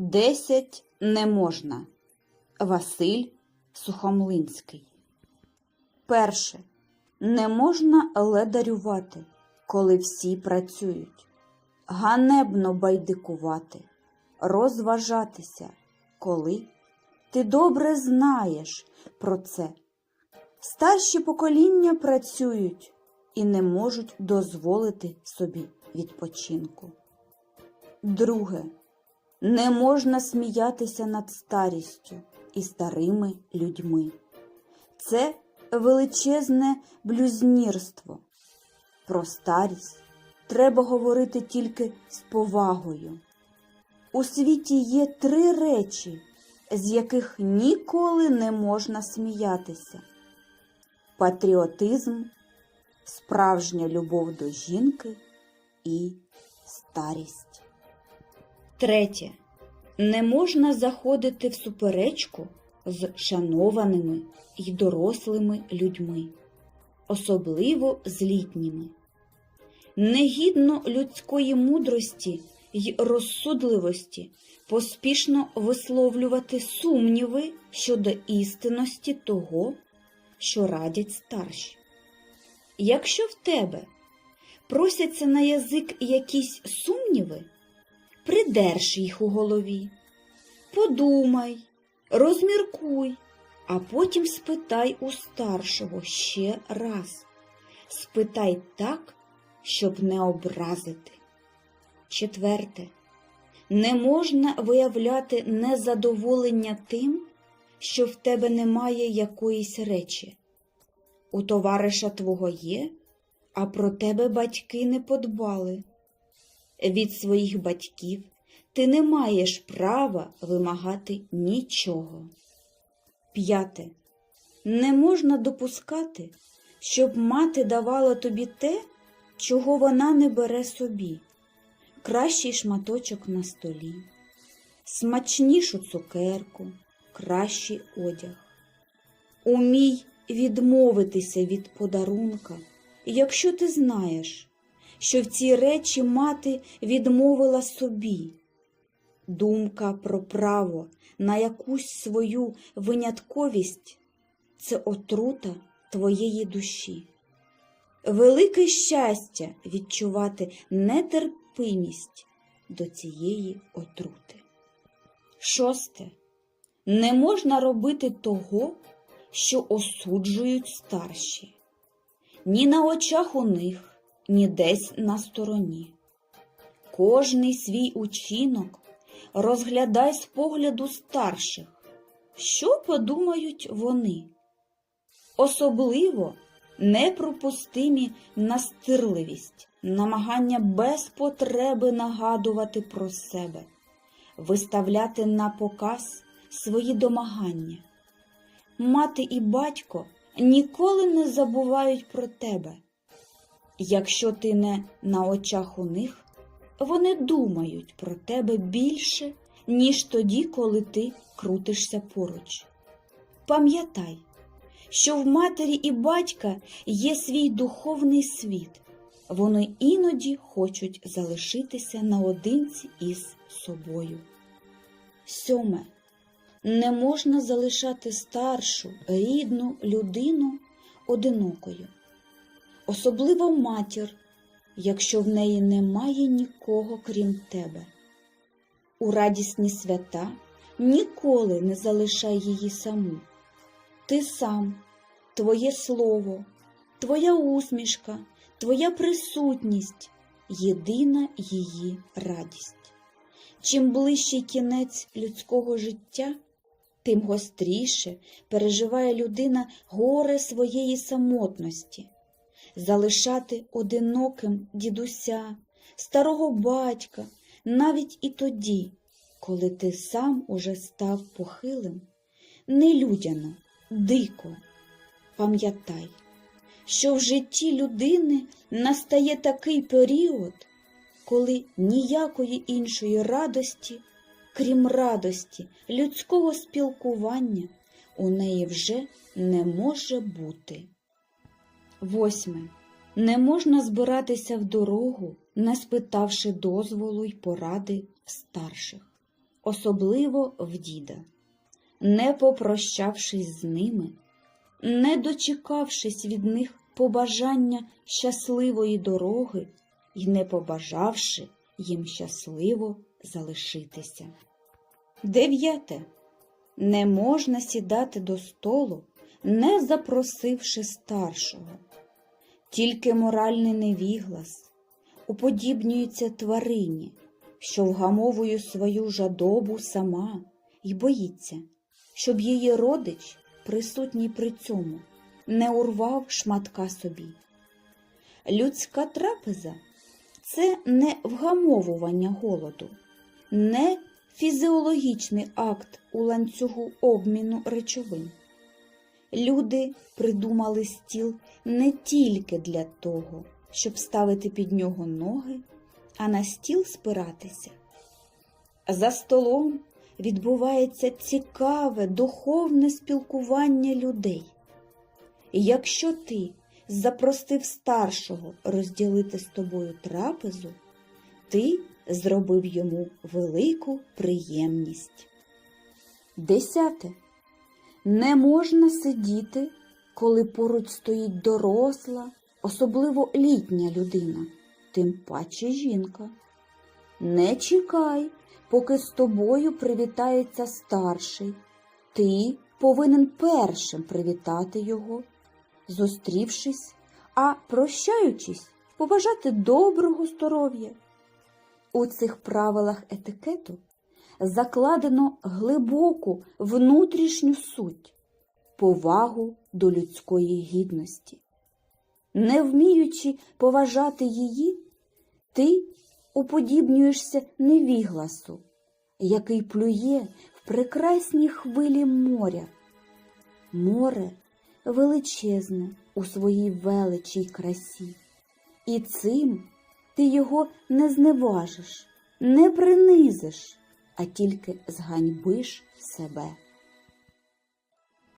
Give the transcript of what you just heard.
Десять не можна. Василь Сухомлинський. Перше. Не можна ледарювати, коли всі працюють. Ганебно байдикувати, розважатися, коли ти добре знаєш про це. Старші покоління працюють і не можуть дозволити собі відпочинку. Друге. Не можна сміятися над старістю і старими людьми. Це величезне блюзнірство. Про старість треба говорити тільки з повагою. У світі є три речі, з яких ніколи не можна сміятися: патріотизм, справжня любов до жінки і старість. Третє. Не можна заходити в суперечку з шанованими й дорослими людьми, особливо з літніми. Негідно людської мудрості й розсудливості поспішно висловлювати сумніви щодо істинності того, що радять старші. Якщо в тебе просяться на язик якісь сумніви, придерж їх у голові, подумай, розміркуй, а потім спитай у старшого ще раз. Спитай так, щоб не образити. Четверте. Не можна виявляти незадоволення тим, що в тебе немає якоїсь речі. У товариша твого є, а про тебе батьки не подбали. Від своїх батьків ти не маєш права вимагати нічого. П'яте. Не можна допускати, щоб мати давала тобі те, чого вона не бере собі. Кращий шматочок на столі, смачнішу цукерку, кращий одяг. Умій відмовитися від подарунка, якщо ти знаєш, що в ці речі мати відмовила собі. Думка про право на якусь свою винятковість це отрута твоєї душі. Велике щастя відчувати нетерпимість до цієї отрути. Шосте. Не можна робити того, що осуджують старші. Ні на очах у них, ні десь на стороні. Кожний свій учинок розглядай з погляду старших, що подумають вони. Особливо непропустимі настирливість, намагання без потреби нагадувати про себе, виставляти на показ свої домагання. Мати і батько ніколи не забувають про тебе. Якщо ти не на очах у них, вони думають про тебе більше, ніж тоді, коли ти крутишся поруч. Пам'ятай, що в матері і батька є свій духовний світ, вони іноді хочуть залишитися наодинці із собою. Сьоме. Не можна залишати старшу, рідну людину одинокою, особливо матір, якщо в неї немає нікого крім тебе. У радісні свята ніколи не залишай її саму. Ти сам, твоє слово, твоя усмішка, твоя присутність єдина її радість. Чим ближчий кінець людського життя, тим гостріше переживає людина горе своєї самотності, залишати одиноким дідуся, старого батька, навіть і тоді, коли ти сам уже став похилим, нелюдяно, дико. Пам'ятай, що в житті людини настає такий період, коли ніякої іншої радості, крім радості людського спілкування, у неї вже не може бути. Восьме. Не можна збиратися в дорогу, не спитавши дозволу й поради в старших, особливо в діда, не попрощавшись з ними, не дочекавшись від них побажання щасливої дороги і не побажавши їм щасливо залишитися. Дев'яте. Не можна сідати до столу, не запросивши старшого. Тільки моральний невіглас уподібнюється тварині, що вгамовує свою жадобу сама і боїться, щоб її родич, присутній при цьому, не урвав шматка собі. Людська трапеза це не вгамовування голоду, не фізіологічний акт у ланцюгу обміну речовин. Люди придумали стіл не тільки для того, щоб ставити під нього ноги, а на стіл спиратися. За столом відбувається цікаве духовне спілкування людей. Якщо ти запросив старшого розділити з тобою трапезу, ти зробив йому велику приємність. Десяте. Не можна сидіти, коли поруч стоїть доросла, особливо літня людина, тим паче жінка. Не чекай, поки з тобою привітається старший. Ти повинен першим привітати його, зустрівшись, а прощаючись, побажати доброго здоров'я. У цих правилах етикету закладено глибоку внутрішню суть, повагу до людської гідності. Не вміючи поважати її, ти уподібнюєшся невігласу, який плює в прекрасні хвилі моря. Море величезне у своїй величій красі, і цим ти його не зневажиш, не принизиш, а тільки зганьбиш себе.